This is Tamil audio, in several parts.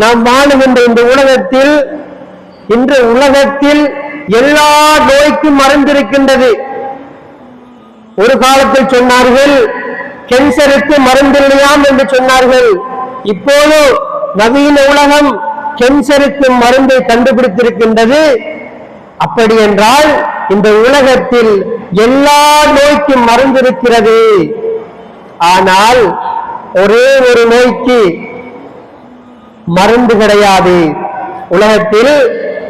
நாம் வாழுகின்ற இந்த உலகத்தில் இன்று உலகத்தில் எல்லா நோய்க்கும் மறந்திருக்கின்றது ஒரு காலத்தில் சொன்னார்கள் கேன்சருக்கு மருந்தில்லையாம் என்று சொன்னார்கள். இப்போது நவீன உலகம் கேன்சருக்கு மருந்தை கண்டுபிடித்திருக்கின்றது. அப்படி என்றால் இந்த உலகத்தில் எல்லா நோய்க்கும் மருந்திருக்கிறது. ஆனால் ஒரே ஒரு நோய்க்கு மருந்து கிடையாது. உலகத்தில்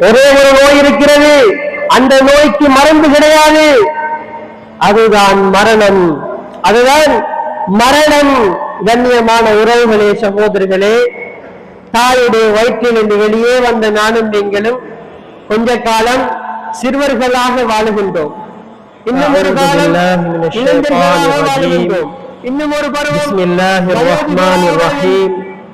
ஒரே ஒரு நோய் இருக்கிறது. அந்த நோய்க்கு மருந்து கிடையாது. அதுதான் மரணம். அதுதான் மரணம். கண்ணியமான உறவுகளே சகோதரர்களே தாயுடைய வயிற்றிலிருந்து வெளியே வந்த நானும் நீங்களும் கொஞ்ச காலம் சிறுவர்களாக வாழுகின்றோம். இன்னும் ஒரு காலம் இளைஞர்களாக வாழுகின்றோம். இன்னும் ஒரு பருவம்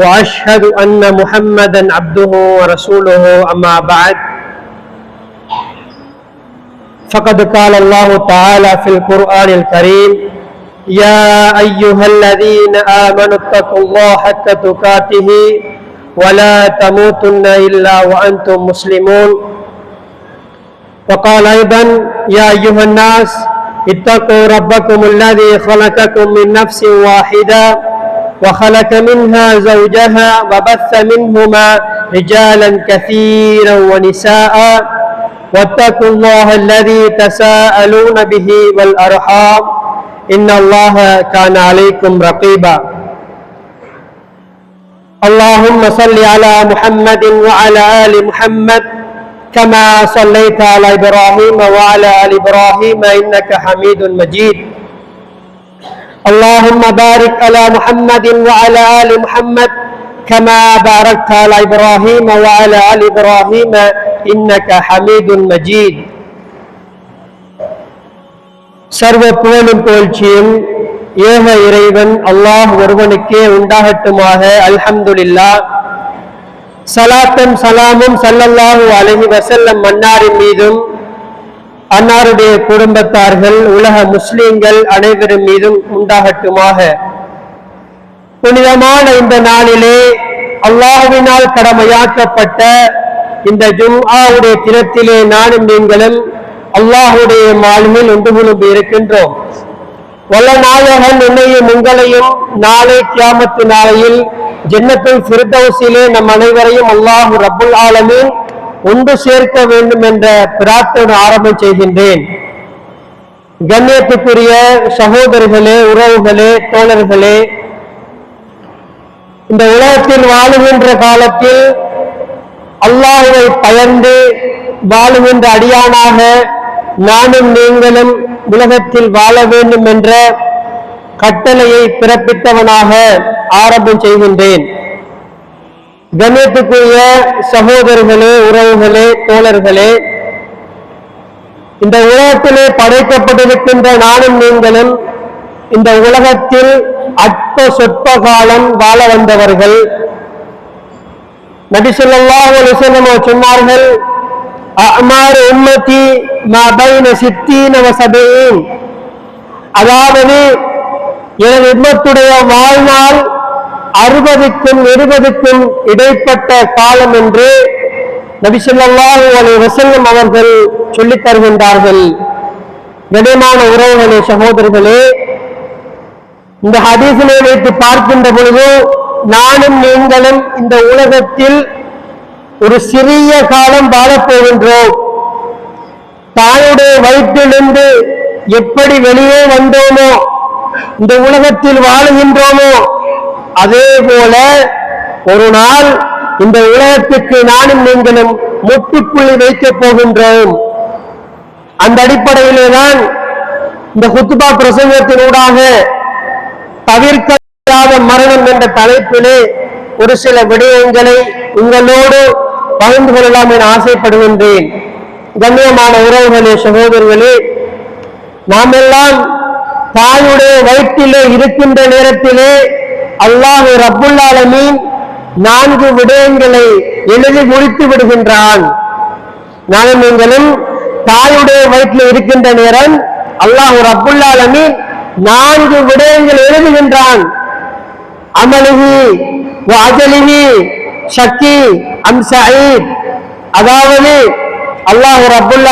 وأشهد أن محمدا عبده ورسوله أما بعد. فقد قال الله تعالى في القرآن الكريم يا أيها الذين آمنوا اتقوا الله حق تقاته ولا تموتن إلا وأنتم مسلمون. وقال أيضا يا أيها الناس اتقوا ربكم الذي خلقكم من نفس واحدة وخلق منها زوجها وبث منهما رجالا كثيرا ونساء. واتقوا الله الذي تساءلون به والأرحام. إن الله كان عليكم رقيبا. اللهم صل على محمد وعلى آل محمد كما صليت على إبراهيم وعلى آل إبراهيم إنك حميد مجيد. اللهم بارك على محمد وعلى ال محمد كما باركت على ابراهيم وعلى ال ابراهيم انك حميد مجيد சர்வ புகழும் புகழ்ச்சியும் ஏக இறைவன் அல்லாஹ் ஒருவனுக்கே உண்டாகட்டுமாக அல்ஹம்துலில்லா சலாத்தும் சலாமும் சல்லல்லாஹு அலைஹி வஸல்லம் மன்னாரின் மீதும் அன்னாருடைய குடும்பத்தார்கள் உலக முஸ்லிம்கள் அனைவரும் மீதும் உண்டாகட்டுமாக. புனிதமான இந்த நாளிலே அல்லாஹுவினால் கடமையாக்கப்பட்ட இந்த ஜும்ஆவுடைய தினத்திலே நானும் நீங்களும் அல்லாஹுடைய மாலுமில் ஒன்று குழும்பி இருக்கின்றோம். வல்ல நாயகன் என்னையும் உங்களையும் நாளை கியாமத்து நாளையில் ஜென்னத்தில் ஃபிர்தௌஸிலே நம் அனைவரையும் அல்லாஹு ரபுல் ஆலமின் ஒன்று சேர்க்க வேண்டும் என்ற பிரார்த்தனை ஆரம்பம் செய்கின்றேன். கண்ணியத்துக்குரிய சகோதரர்களே உறவுகளே தோழர்களே இந்த உலகத்தில் வாழுகின்ற காலத்தில் அல்லாஹுவை பயந்து வாழுகின்ற அடியானாக நானும் நீங்களும் உலகத்தில் வாழ வேண்டும் என்ற கட்டளையை பிறப்பித்தவனாக ஆரம்பம் செய்கின்றேன். கண்ணியத்துக்குரிய சகோதரர்களே உறவுகளே தோழர்களே இந்த உலகத்திலே படைக்கப்பட்டிருக்கின்ற நானும் நீங்களும் இந்த உலகத்தில் அற்ப சொற்ப காலம் வாழ வந்தவர்கள். நபிசல்லாஹு அலிசல்லம் சொன்னார்கள் அமார் உம்மதி மா பைன சித்தீன அதாவது எனது உம்மத்துடைய வாழ்நாள் அறுபதுக்கும் இருபதுக்கும் இடைப்பட்ட காலம் என்று நபிசல்லாஹு அலை வசல்லம் அவர்கள் சொல்லித் தருகின்றார்கள். கனிமான உறவுகளே சகோதரர்களே இந்த ஹதீஸினை வைத்து பார்க்கின்ற பொழுது நானும் நீங்களும் இந்த உலகத்தில் ஒரு சிறிய காலம் வாழப்போகின்றோம் தாயுடைய வயிற்றிலிருந்து எப்படி வெளியே வந்தோமோ இந்த உலகத்தில் வாழுகின்றோமோ அதே போல ஒரு நாள் இந்த உலகத்துக்கு நானும் நீங்களும் முற்றுப்புள்ளி வைக்கப் போகின்றோம். அந்த அடிப்படையிலே தான் இந்த குத்துபா பிரசங்கத்தினூடாக தவிர்க்காத முடியாத மரணம் என்ற தலைப்பிலே ஒரு சில விடயங்களை உங்களோடு பகிர்ந்து கொள்ளலாம் என ஆசைப்படுகின்றேன். கண்ணியமான உறவுகளே சகோதரர்களே நாம் எல்லாம் தாயுடைய வயிற்றிலே இருக்கின்ற நேரத்திலே அல்லாஹ் ரப்புல் நான்கு விடயங்களை எழுதி முடித்து விடுகின்றான். நானும் நீங்களும் தாயுடைய வயிற்றில் இருக்கின்ற நேரம் அல்லாஹ் ரப்புல் நான்கு விடயங்கள் எழுதுகின்றான். அமலிஹி அஜலிகி அஜலிஹி ஷக்கி அதாவது அல்லாஹ் ரப்புல்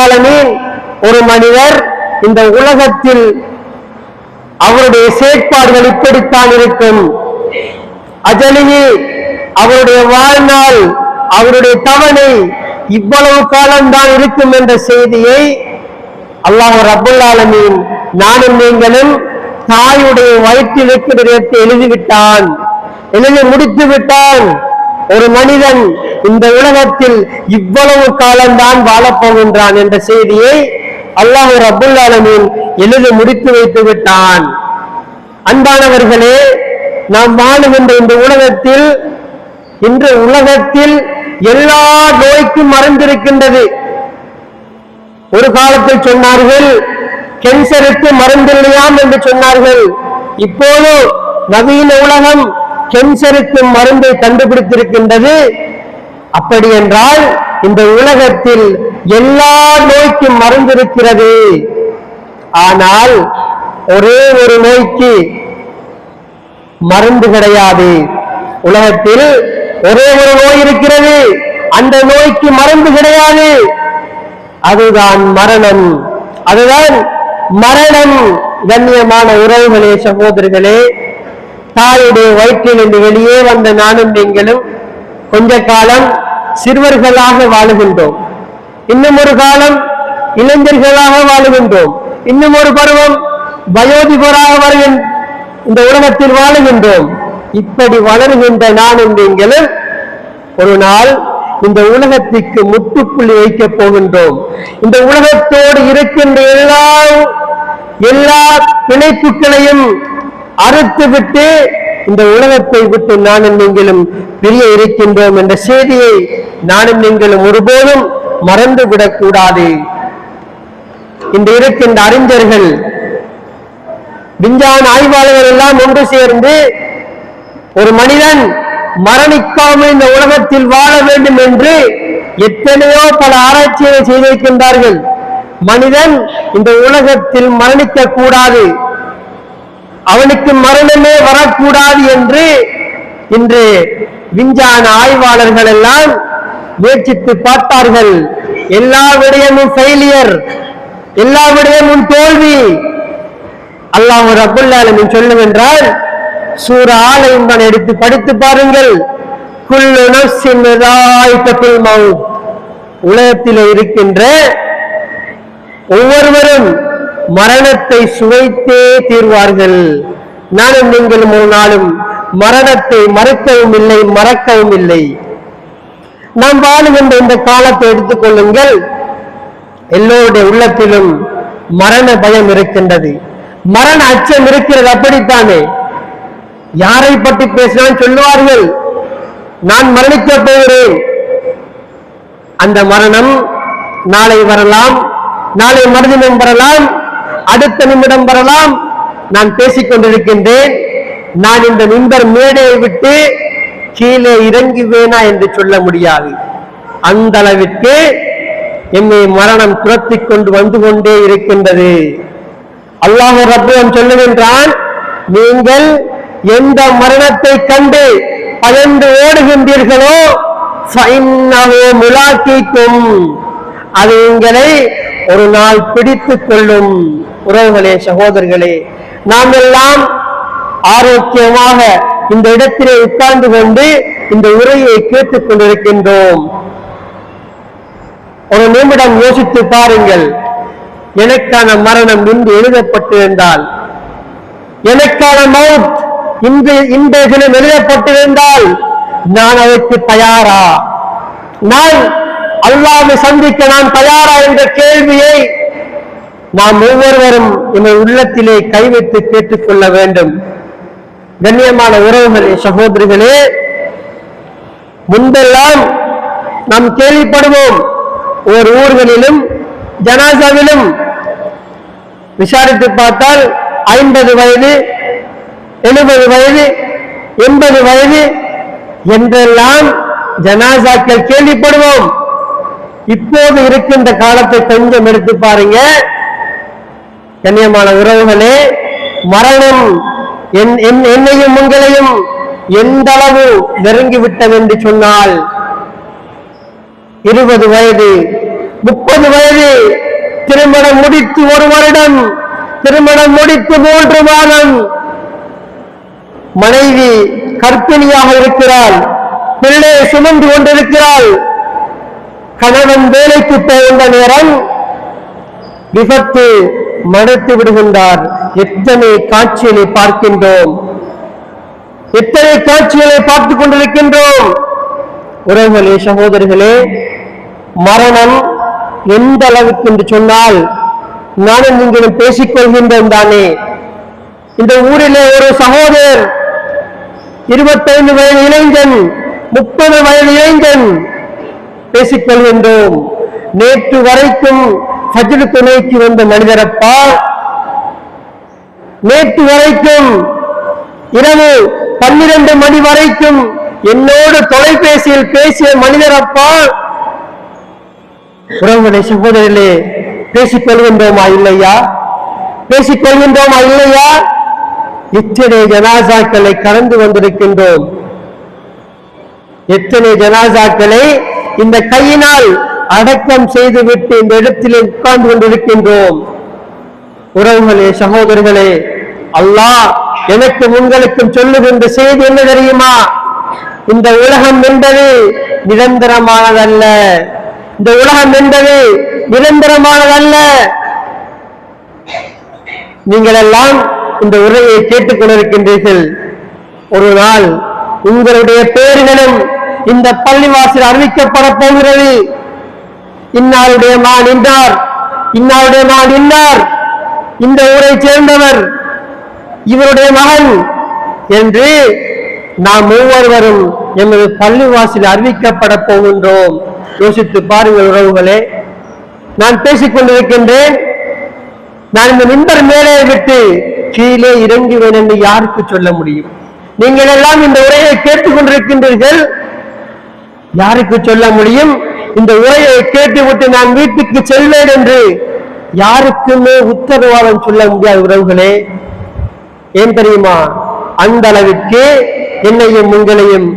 ஒரு மனிதர் இந்த உலகத்தில் அவருடைய செயற்பாடுகள் இப்படித்தான் இருக்கும். அஜலினி அவருடைய வாழ்நாள் அவருடைய தவணை இவ்வளவு காலம்தான் இருக்கும் என்ற செய்தியை அல்லாஹ் ரப்புல் நானும் நீங்களும் தாயுடைய வயிற்றில் இருக்கிற எழுதிவிட்டான். எழுதி முடித்து விட்டான். ஒரு மனிதன் இந்த உலகத்தில் இவ்வளவு காலம்தான் வாழப்போகின்றான் என்ற செய்தியை அல்லாஹ் ரப்புல் எழுதி முடித்து வைத்து விட்டான். அன்பானவர்களே நாம் வாழுகின்ற இந்த உலகத்தில் இன்று உலகத்தில் எல்லா நோய்க்கும் மறந்திருக்கின்றது. ஒரு காலத்தில் சொன்னார்கள் கேன்சருக்கு மருந்தில்லையாம் என்று சொன்னார்கள். இப்போது நவீன உலகம் கேன்சருக்கு மருந்தை கண்டுபிடித்திருக்கின்றது அப்படி என்றால் இந்த உலகத்தில் எல்லா நோய்க்கும் மருந்திருக்கிறது. ஆனால் ஒரே ஒரு நோய்க்கு மருந்து கிடையாது. உலகத்தில் ஒரே ஒரு நோய் இருக்கிறது. அந்த நோய்க்கு மருந்து கிடையாது. அதுதான் மரணம். அதுதான் மரணம். கண்ணியமான உறவுகளே சகோதரர்களே தாயுடைய வயிற்றிலிருந்து வெளியே வந்த நானும் நீங்களும் கொஞ்ச காலம் சிறுவர்களாக வாழுகின்றோம். இன்னும் ஒரு காலம் இளைஞர்களாக வாழுகின்றோம். இன்னும் ஒரு பருவம் வயோதிபராக வருகின்ற இந்த உலகத்தில் வாழுகின்றோம். இப்படி வளர்கின்ற நானும் நீங்களும் ஒரு நாள் இந்த உலகத்திற்கு முற்றுப்புள்ளி வைக்கப் போகின்றோம். இந்த உலகத்தோடு இருக்கின்ற எல்லா எல்லா பிணைப்புகளையும் அறுத்துவிட்டு இந்த உலகத்தை விட்டு நானும் நீங்களும் பிரிய இருக்கின்றோம் என்ற செய்தியை நானும் நீங்களும் ஒருபோதும் மறந்துவிடக் கூடாது. இந்த இருக்கின்ற அறிஞர்கள் விஞ்ஞான ஆய்வாளர்கள் எல்லாம் ஒன்று சேர்ந்து ஒரு மனிதன் மரணிக்காமல் இந்த உலகத்தில் வாழ வேண்டும் என்று எத்தனையோ பல ஆராய்ச்சிகளை செய்திருக்கின்றார்கள். மனிதன் இந்த உலகத்தில் மரணிக்க கூடாது அவனுக்கு மரணமே வரக்கூடாது என்று இன்று விஞ்ஞான ஆய்வாளர்கள் எல்லாம் முயற்சித்து பார்த்தார்கள். எல்லா விடயமும் ஃபெயிலியர் எல்லா விடயமும் தோல்வி. அல்லாஹ் ரபுல்லாலும் சொல்லுமென்றால் சூற ஆலயம்தான் எடுத்து படித்து பாருங்கள். உலகத்தில் இருக்கின்ற ஒவ்வொருவரும் மரணத்தை சுவைத்தே தீர்வார்கள். நானும் நீங்களும் ஒரு நாளும் மரணத்தை மறுக்கவும் இல்லை மறக்கவும் இல்லை. நாம் வாழுகின்ற இந்த காலத்தை எடுத்துக்கொள்ளுங்கள் எல்லோருடைய உள்ளத்திலும் மரண பயம் இருக்கின்றது. மரண அச்சம் இருக்கிறது அப்படித்தானே? யாரை பற்றி பேசினால் சொல்லுவார்கள் நான் மரணிக்க போகிறேன். அந்த மரணம் நாளை வரலாம் நாளை மறுதினம் வரலாம் அடுத்த நிமிடம் வரலாம். நான் பேசிக் கொண்டிருக்கின்றேன். நான் இந்த நிம்பர் மேடையை விட்டு கீழே இறங்குவேனா என்று சொல்ல முடியாது. அந்த அளவிற்கு என்னை மரணம் துரத்திக் கொண்டு வந்து கொண்டே இருக்கின்றது. அல்லாஹு ரப்பம் சொல்லுகின்றான் நீங்கள் எந்த மரணத்தை கண்டு பயந்து ஓடுகின்றீர்களோ முலாக்கிக்கும். அது உங்களை ஒரு நாள் பிடித்துக் கொள்ளும். உறவுகளே சகோதரர்களே நாம் எல்லாம் ஆரோக்கியமாக இந்த இடத்திலே உட்கார்ந்து கொண்டு இந்த உரையை கேட்டுக் கொண்டிருக்கின்றோம். ஒரு நிமிடம் யோசித்து பாருங்கள். எனக்கான மரணம் இன்று எழுதப்பட்டிருந்தால். எனக்கான மவுத் இன்று இன்றைய தினம் எழுதப்பட்டிருந்தால் நான் அதற்கு தயாரா? நான் அல்லாவை சந்திக்க நான் தயாரா என்ற கேள்வியை நாம் ஒவ்வொருவரும் எங்கள் உள்ளத்திலே கைவிட்டு கேட்டுக்கொள்ள வேண்டும். கண்ணியமான உறவுகளே சகோதரிகளே முன்பெல்லாம் நாம் கேள்விப்படுவோம் ஒரு ஊர்களிலும் ஜனாசாவிலும் விசாரித்து பார்த்தால் ஐம்பது வயது எழுபது வயது எண்பது வயது என்றெல்லாம் ஜனாசாக்கள் கேள்விப்படுவோம். இப்போது இருக்கின்ற காலத்தை கொஞ்சம் எடுத்து பாருங்க. கண்ணியமான உறவுகளே மரணம் என்- என்- என்னையும் உங்களையும் எந்த அளவு நெருங்கிவிட்டது என்று சொன்னால் இருபது வயது முப்பது வயது. திருமணம் முடித்து ஒரு வருடம். திருமணம் முடித்து மூன்று மாதம். மனைவி கற்பிணியாக இருக்கிறாள். பிள்ளையை சுமந்து கொண்டிருக்கிறாள். கணவன் வேலைக்கு போகின்ற நேரம் விபத்து மறைத்து விடுகின்றார். எத்தனை காட்சிகளை பார்க்கின்றோம். எத்தனை காட்சிகளை பார்த்துக் கொண்டிருக்கின்றோம். உறவுகளே சகோதரர்களே மரணம் எந்த அளவுக்கு என்று சொன்னால் நானும் நீங்களும் பேசிக்கொள்கின்றோம் தானே. இந்த ஊரிலே ஒரு சகோதரர் இருபத்தைந்து வயது இளைஞன் முப்பது வயது இளைஞன் பேசிக் கொள்கின்றோம் நேற்று வரைக்கும் ஃபஜ்ரு துணைக்கு வந்த மனிதரப்பா நேற்று வரைக்கும் இரவு பன்னிரண்டு மணி வரைக்கும் என்னோடு தொலைபேசியில் பேசிய மனிதரப்பா உறவுகளை சகோதரர்களே பேசிக் கொள்கின்றோமா இல்லையா பேசிக் கொள்கின்றோமா இல்லையா இத்தனை ஜனாசாக்களை கடந்து வந்திருக்கின்றோம். எத்தனை ஜனாசாக்களை இந்த கையினால் அடக்கம் செய்துவிட்டு இந்த இடத்திலே உட்கார்ந்து கொண்டிருக்கின்றோம். உறவுகளே சகோதரர்களே அல்லாஹ் எனக்கும் உங்களுக்கும் சொல்லுகின்ற செய்தி என்ன தெரியுமா? இந்த உலகம் என்பது நிரந்தரமானதல்ல. இந்த உலகம் என்பது நிரந்தரமானதல்ல. நீங்கள் எல்லாம் இந்த உரையை கேட்டுக் கொண்டிருக்கின்றீர்கள். ஒரு நாள் உங்களுடைய பெயர்களும் இந்த பள்ளிவாசல் அறிவிக்கப்பட போகிறது. இன்னாருடைய மா நின்றார் இன்னாருடைய மா நின்றார் இந்த ஊரை சேர்ந்தவர் இவருடைய மகன் என்று நாம் ஒவ்வொருவரும் எமது பள்ளிவாசல் அறிவிக்கப்பட போகின்றோம். யோசித்து பாருங்கள் உறவுகளே நான் பேசிக் கொண்டிருக்கின்றேன். நான் இந்த மின்பர் மேலே விட்டு கீழே இறங்குவேன் என்று யாருக்கு சொல்ல முடியும்? நீங்கள் எல்லாம் இந்த உரையை கேட்டுக் கொண்டிருக்கின்றீர்கள். யாருக்கு சொல்ல முடியும்? இந்த உரையை கேட்டுவிட்டு நான் வீட்டுக்கு செல்வேன் என்று யாருக்குமே உத்தரவாதம் சொல்ல முடியாது உறவுகளே. ஏன் தெரியுமா? அந்த அளவிற்கு என்னையும் உங்களையும்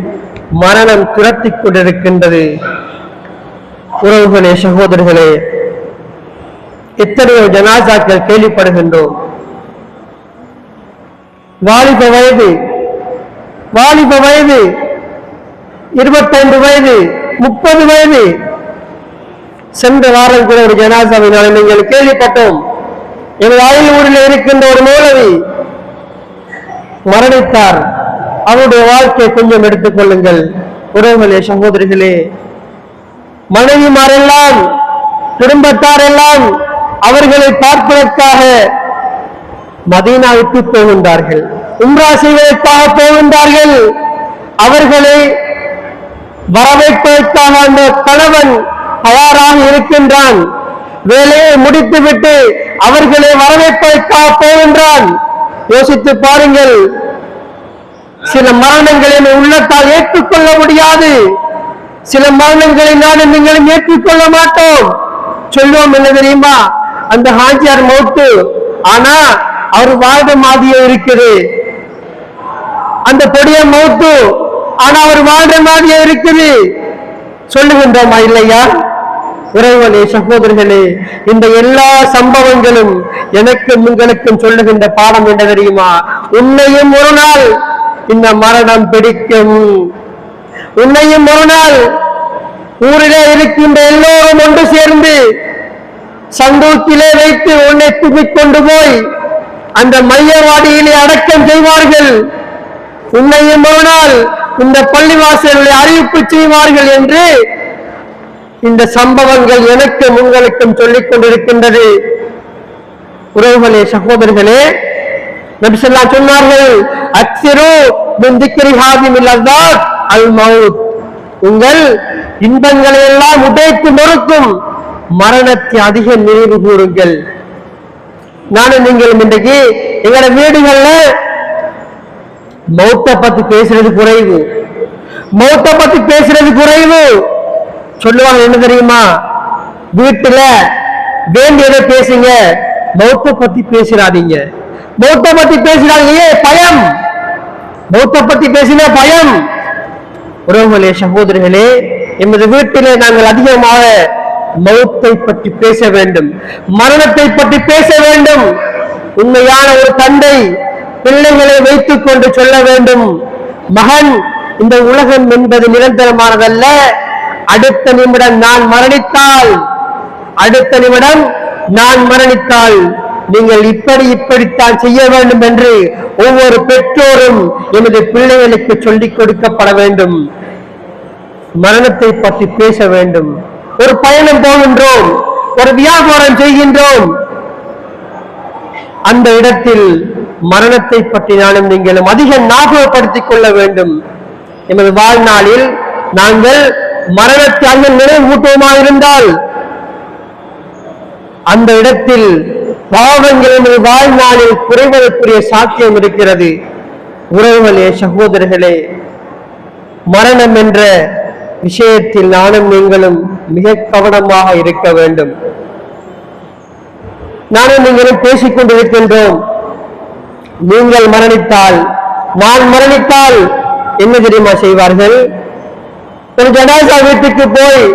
மரணம் துரத்தி கொண்டிருக்கின்றது. உறவுகளே சகோதரர்களே எத்தனையோ ஜனாசாக்கள் கேள்விப்படுகின்றோம். வாலிப வயது வாலிப வயது இருபத்தைந்து வயது முப்பது வயது. சென்ற வாரம் கூட ஒரு ஜனாசாவினால் நீங்கள் கேள்விப்பட்டோம். எங்கள் அயல் ஊரில் இருக்கின்ற ஒரு மூலவி மரணித்தார். அவருடைய வாழ்க்கையை கொஞ்சம் எடுத்துக் கொள்ளுங்கள். உறவுகளே சகோதரிகளே மனைவிமாரெல்லாம் குடும்பத்தாரெல்லாம் அவர்களை பார்ப்பதற்காக மதீனாவுக்கு போகின்றார்கள். உம்ரா செய்வதற்காக போகின்றார்கள். அவர்களை வரவேற்பதற்காக அந்த கணவன் தயாராக இருக்கின்றான். வேலையை முடித்துவிட்டு அவர்களை வரவேற்பதற்காக போகின்றான். யோசித்து பாருங்கள் சில மரணங்களை உள்ளத்தால் ஏற்றுக்கொள்ள முடியாது. சில மரணங்களை நானும் நீங்களும் ஏற்றுக்கொள்ள மாட்டோம். சொல்லுவோம் என்ன தெரியுமா? அந்த ஹாஜியார் மௌத்து. ஆனா அவர் வாழ்ந்த மாதிரியே இருக்குது. அந்த பொடிய மௌத்து. ஆனா அவர் வாழ்ற மாதிரியே இருக்குது. சொல்லுகின்றோமா இல்லையா? இறைவனே சகோதரர்களே இந்த எல்லா சம்பவங்களும் எனக்கும் உங்களுக்கும் சொல்லுகின்ற பாடம் என்ன தெரியுமா? உன்னையும் ஒரு நாள் இந்த மரணம் பிடிக்கும். உன்னையும் ஒரு நாள் ஊரிலே இருக்கின்ற எல்லோரும் ஒன்று சேர்ந்து சந்தூக்கிலே வைத்து உன்னை தூக்கிக் கொண்டு போய் அந்த மையவாடியிலே அடக்கம் செய்வார்கள். உன்னையும் ஒரு நாள் இந்த பள்ளிவாசல்களை அறிவிப்பு செய்வார்கள் என்று இந்த சம்பவங்கள் எனக்கும் உங்களுக்கும் சொல்லிக் கொண்டிருக்கின்றது. உறவுகளே சகோதரர்களே நபிசல்லா சொன்னார்கள் அக்ஸிரு மின் திக்ரி ஹாதிமில் அல் மவுத் உங்கள் இன்பங்களை எல்லாம் உடைத்து நொறுக்கும் மரணத்தை அதிக நினைவு கூறுங்கள் நானும் நீங்களும் இன்றைக்கு எங்களோட வீடுகள்ல மௌத்த பத்தி பேசுறது குறைவு மௌத்த பத்தி பேசுறது குறைவு சொல்லுவாங்க என்ன தெரியுமா வீட்டுல வேண்டியதை பேசுங்க மௌத்த பத்தி பேசிடாதீங்க பௌத்த பத்தி பேசினால் ஏன் பயம்? பௌத்த பத்தி பேசினா பயம்? உறவுகளே சகோதரர்களே எமது வீட்டிலே நாங்கள் அதிகமாக மௌத்தை பற்றி பேச வேண்டும். மரணத்தை பற்றி பேச வேண்டும். உண்மையான ஒரு தந்தை பிள்ளைகளை வைத்துக் கொண்டு சொல்ல வேண்டும். மகன் இந்த உலகம் என்பது நிரந்தரமானதல்ல. அடுத்த நிமிடம் நான் மரணித்தால் அடுத்த நிமிடம் நான் மரணித்தால். நீங்கள் இப்படி இப்படித்தான் செய்ய வேண்டும் என்று ஒவ்வொரு பெற்றோரும் எமது பிள்ளைகளுக்கு சொல்லிக் கொடுக்கப்பட வேண்டும். மரணத்தை பற்றி பேச வேண்டும். ஒரு பயணம் போகின்றோம் ஒரு வியாபாரம் செய்கின்றோம். அந்த இடத்தில் மரணத்தை பற்றி நானும் நீங்களும் அதிக ஞாபகப்படுத்திக் கொள்ள வேண்டும். எமது வாழ்நாளில் நாங்கள் மரணத்தை அங்கு நினைவூட்டுவமாக இருந்தால் அந்த இடத்தில் பாவங்கள் எமது வாழ்நாளில் குறைவதற்குரிய சாத்தியம் இருக்கிறது. உறவுகளே சகோதரர்களே மரணம் என்ற விஷயத்தில் நானும் நீங்களும் மிக கவனமாக இருக்க வேண்டும். நானும் நீங்களும் பேசிக் கொண்டிருக்கின்றோம். நீங்கள் மரணித்தால் நான் மரணித்தால் என்ன தெரியுமா செய்வார்கள்? ஒரு ஜனாசா வீட்டுக்கு போய்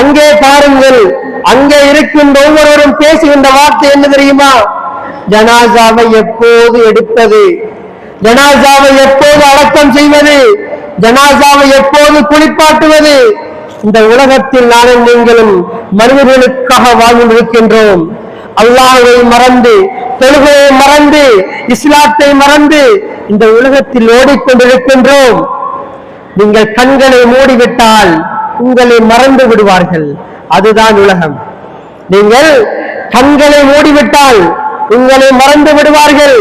அங்கே பாருங்கள். அங்கே இருக்கின்ற ஒவ்வொருவரும் பேசுகின்ற வார்த்தை என்ன தெரியுமா? ஜனாசாவை எப்போது எடுப்பது? ஜனாசாவை எப்போது அடக்கம் செய்வது? ஜனாசாவை எப்போது குளிப்பாட்டுவது? இந்த உலகத்தில் நானும் நீங்களும் மனிதர்களுக்காக வாழ்ந்திருக்கின்றோம் அல்லாஹை மறந்து தொழுகையை மறந்து இஸ்லாத்தை மறந்து இந்த உலகத்தில் ஓடிக்கொண்டிருக்கின்றோம். நீங்கள் கண்களை மூடிவிட்டால் உங்களை மறந்து விடுவார்கள். அதுதான் உலகம். நீங்கள் கண்களை மூடிவிட்டால் உங்களை மறந்து விடுவார்கள்.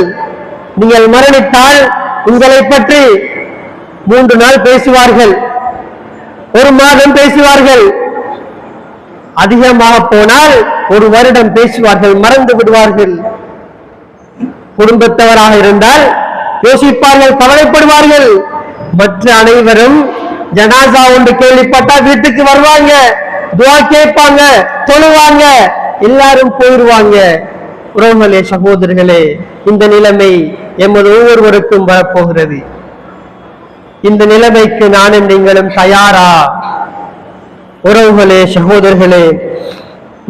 நீங்கள் மரணித்தால் உங்களை பற்றி மூன்று நாள் பேசுவார்கள். ஒரு மாதம் பேசுவார்கள். அதிகமாக போனால் ஒரு வருடம் பேசுவார்கள் மறந்து விடுவார்கள். குடும்பத்தவராக இருந்தால் யோசிப்பார்கள் கவலைப்படுவார்கள். மற்ற அனைவரும் ஜனாசா ஒன்று கேள்விப்பட்டால் வீட்டுக்கு வருவாங்க. துவா கேட்பாங்க தொழுவாங்க எல்லாரும் போயிடுவாங்க. உறவுகளே சகோதரர்களே இந்த நிலைமை எமது ஒவ்வொருவருக்கும் வரப்போகிறது. இந்த நிலைமைக்கு நானும் நீங்களும் தயாரா? உறவுகளே சகோதரர்களே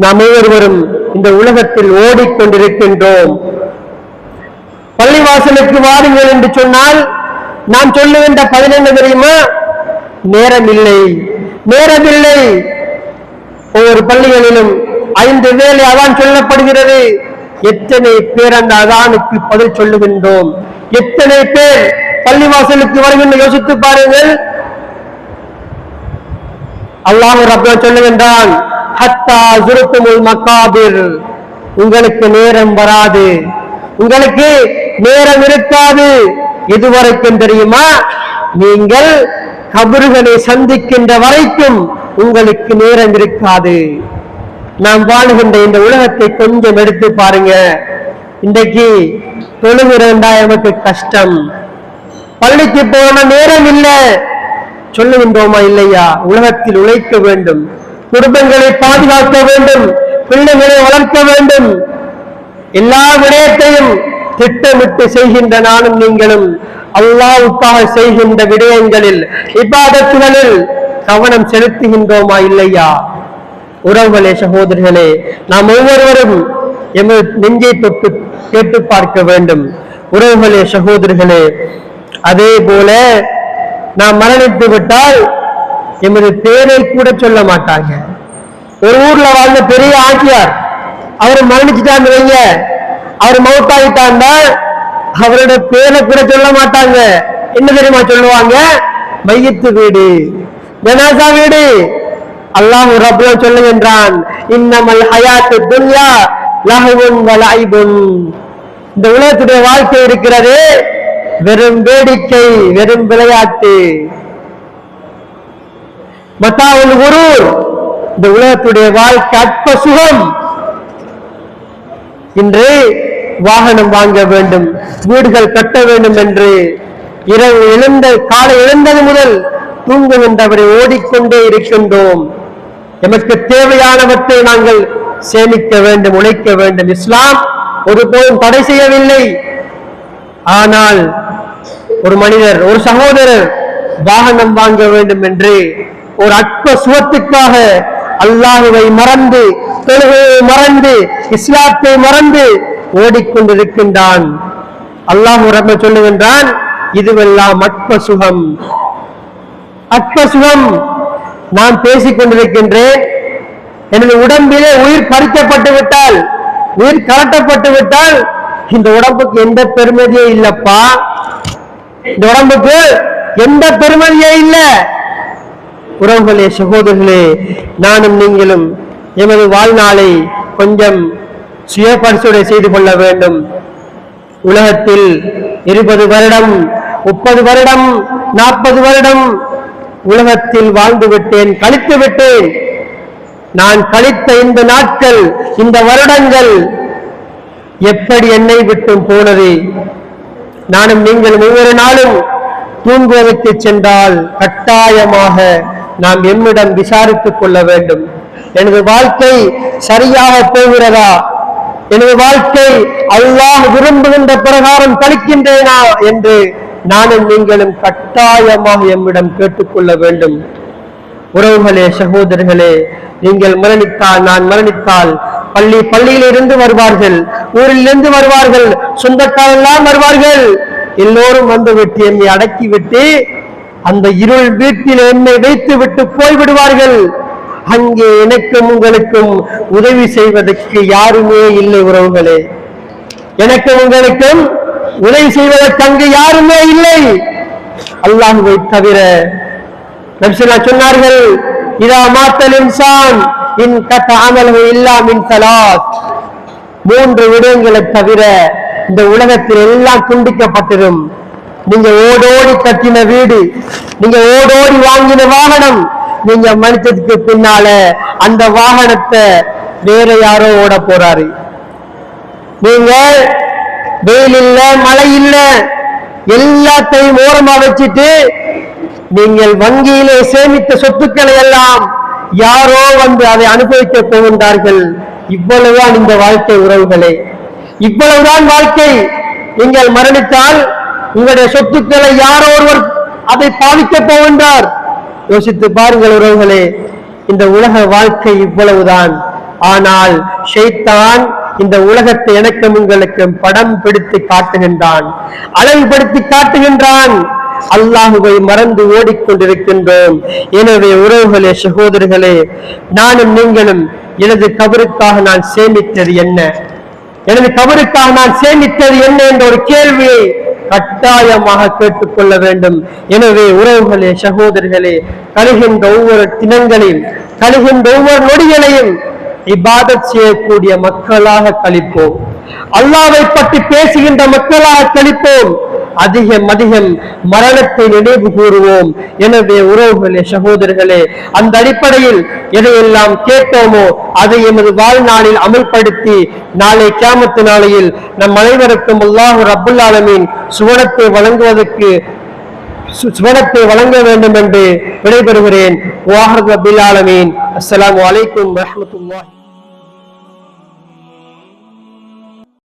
நாம் ஒவ்வொருவரும் இந்த உலகத்தில் ஓடிக்கொண்டிருக்கின்றோம். பள்ளிவாசலுக்கு வாருங்கள் என்று சொன்னால் நாம் சொல்லுகின்ற பதினெண்டு தெரியுமா? நேரம் இல்லை நேரம் இல்லை ஒவ்வொரு பள்ளிகளிலும் ஐந்து வேலை அதான் சொல்லப்படுகிறது. எத்தனை பேர் அந்த அதானுக்கு பதில் சொல்லுகின்றோம்? எத்தனை பேர் பள்ளிவாசலுக்கு வருகின்ற யோசித்து பாருங்கள். அல்லாஹ் ரப்பா சொல்லுகின்றான் ஹத்தா ஜுருத்துமுல் மக்காபிர் உங்களுக்கு நேரம் வராது. உங்களுக்கு நேரம் இருக்காது. எதுவரைக்கும் தெரியுமா? நீங்கள் கபறுகளை சந்திக்கின்ற வரைக்கும் உங்களுக்கு நேரம் இருக்காது. நாம் வாழுகின்ற இந்த உலகத்தை கொஞ்சம் எடுத்து பாருங்க. இன்றைக்கு தொழுகிறண்டா எமக்கு கஷ்டம். பள்ளிக்கு போன நேரம் இல்லை. சொல்லுகின்றோமா இல்லையா? உலகத்தில் உழைக்க வேண்டும். குடும்பங்களை பாதுகாக்க வேண்டும். பிள்ளைகளை வளர்க்க வேண்டும். எல்லா விடயத்தையும் திட்டமிட்டு செய்கின்ற நானும் நீங்களும். அல்லாவுக்காக செய்கின்ற விடயங்களில் இப்பாதத்துகளில் கவனம் செலுத்துகின்றோமா இல்லையா? உறவுகளே சகோதரர்களே நாம் ஒவ்வொருவரும் எமது நெஞ்சை தொட்டு கேட்டு பார்க்க வேண்டும். உறவுகளே சகோதரர்களே அதே போல நாம் மரணித்து விட்டால் எமது பேரை கூட சொல்ல மாட்டாங்க. ஒரு ஊர்ல வாழ்ந்த பெரிய ஆட்சியார் அவர் மரணிச்சுட்டான்னு வைங்க அவர் மௌத்தாயிட்டான்னா அவரோட பேரை கூட சொல்ல மாட்டாங்க. என்ன தெரியுமா சொல்லுவாங்க? மையத்து வீடு. ஜனாசா வீடு. அல்லாஹ் ரப்பா சொல்லுகின்றான் இன்னமல் ஹயாத்து துன்யா லஹுவுன் வலாய்பும். இந்த உலகத்துடைய வாழ்க்கை இருக்கிறது வெறும் வேடிக்கை வெறும் விளையாட்டு. மத்தாவுல் குரு இந்த உலகத்துடைய வாழ்க்கை அற்ப சுகம். இன்று வாகனம் வாங்க வேண்டும் வீடுகள் கட்ட வேண்டும் என்று இரவு எழுந்த காலை எழுந்தது முதல் தூங்குகின்றவரை ஓடிக்கொண்டே இருக்கின்றோம். எமக்கு தேவையானவற்றை நாங்கள் சேமிக்க வேண்டும் உழைக்க வேண்டும். இஸ்லாம் ஒருபோதும் தடை செய்யவில்லை. ஆனால் ஒரு மனிதர் ஒரு சகோதரர் வாகனம் வாங்க வேண்டும் என்று ஒரு அற்ப சுகத்துக்காக அல்லாஹுவை மறந்து தொழுகையை மறந்து இஸ்லாத்தை மறந்து ஓடிக்கொண்டிருக்கின்றான். அல்லாஹ் ரப்ப சொல்லுகின்றான் இதுவெல்லாம் அற்ப சுகம் அற்ப சுகம் நான் பேசிக் கொண்டிருக்கின்றேன் எனது உடம்பிலே உயிர் பறிக்கப்பட்டு விட்டால் உயிர் கலட்டப்பட்டு விட்டால் இந்த உடம்புக்கு எந்த பெருமதியே இல்லப்பா. இந்த உடம்புக்கு எந்த பெருமதியே இல்ல. உறவுகளே சகோதரர்களே நானும் நீங்களும் எமது வாழ்நாளை கொஞ்சம் சுய செய்து கொள்ள வேண்டும். உலகத்தில் இருபது வருடம் முப்பது வருடம் நாற்பது வருடம் உலகத்தில் வாழ்ந்து விட்டேன் கழித்து விட்டேன். நான் கழித்த இந்த நாட்கள் இந்த வருடங்கள் எப்படி என்னை விட்டும் போனது? நானும் நீங்கள் ஒவ்வொரு நாளும் தூங்குவதற்கு சென்றால் கட்டாயமாக நாம் என்னிடம் விசாரித்துக் கொள்ள வேண்டும். எனது வாழ்க்கை சரியாக போகிறதா? எனது வாழ்க்கை அல்லாஹ் விரும்புகின்ற பிரகாரம் கழிக்கின்றேனா என்று நானும் நீங்களும் கட்டாயமாக எம்மிடம் கேட்டுக்கொள்ள வேண்டும். உறவுகளே சகோதரர்களே நீங்கள் மரணித்தால் நான் மரணித்தால் பள்ளி பள்ளியில் இருந்து வருவார்கள் ஊரிலிருந்து வருவார்கள் சொந்தக்காரெல்லாம் வருவார்கள். எல்லோரும் வந்து விட்டு என்னை அடக்கிவிட்டு அந்த இருள் வீட்டில் என்னை வைத்து விட்டு போய்விடுவார்கள். அங்கே எனக்கும் உங்களுக்கும் உதவி செய்வதற்கு யாருமே இல்லை உறவுகளே. எனக்கும் உங்களுக்கும் உதவி செய்வதற்கு அங்கு யாருமே இல்லை. அல்லாஹுவை தவிர நபிசுல்லா சொன்னார்கள் இதா மாத்தல் இன்சான் இன் கத்த அமல்கள் இல்லா மின் சலாத். மூன்று விடயங்களை தவிர இந்த உலகத்தில் எல்லாம் துண்டிக்கப்பட்டிரும். நீங்க ஓடோடி கட்டின வீடு நீங்க ஓடோடி வாங்கின வாகனம் நீங்க மனிதத்துக்கு பின்னால அந்த வாகனத்தை வேற யாரோ ஓட போறாரு. நீங்க வெயில் இல்ல மழை இல்ல எல்லாத்தையும் ஓரமா வச்சுட்டு நீங்கள் வங்கியிலே சேமித்த சொத்துக்களை எல்லாம் யாரோ வந்து அதை அனுபவிக்க போகின்றார்கள். இவ்வளவுதான் இந்த வாழ்க்கை உறவுகளே. இவ்வளவுதான் வாழ்க்கை. நீங்கள் மரணித்தால் உங்களுடைய சொத்துக்களை யாரோ ஒருவர் அதை பாதிக்க போகின்றார். யோசித்து பாருங்கள் உறவுகளே இந்த உலக வாழ்க்கை இவ்வளவுதான். ஆனால் ஷைத்தான் இந்த உலகத்தை எனக்கும் உங்களுக்கும் படம் பிடித்து காட்டுகின்றான். அழகுபடுத்தி காட்டுகின்றான். அல்லாஹுவை மறந்து ஓடிக்கொண்டிருக்கின்றோம். எனவே உறவுகளே சகோதரர்களே நானும் நீங்களும் எனது கபருக்காக நான் சேமித்தது என்ன? எனது கபருக்காக நான் சேமித்தது என்ன என்ற ஒரு கேள்வியை கட்டாயமாக கேட்டுக்கொள்ள வேண்டும். எனவே உறவுகளே சகோதரர்களே கழுகின்ற ஒவ்வொரு தினங்களையும் கழுகின்ற ஒவ்வொரு நொடிகளையும் இபாதத் செய்யக்கூடிய மக்களாக கழிப்போம். அல்லாவை பற்றி பேசுகின்ற மக்களாக கழிப்போம். அதிகம் அதிகம் மரணத்தை நினைவு கூறுவோம். எனவே உறவுகளே சகோதரர்களே அந்த அடிப்படையில் எதையெல்லாம் கேட்டோமோ அதை எமது வாழ்நாளில் அமல்படுத்தி நாளை கேமத்து நாளையில் நம் அனைவருக்கும் அல்லாஹு ரபுல் ஆலமீன் சுவனத்தை வழங்குவதற்கு சு- சுவனத்தை வழங்க வேண்டும் என்று விடைபெறுகிறேன். வாஹர் ரபில் ஆலமீன். அஸ்ஸலாமு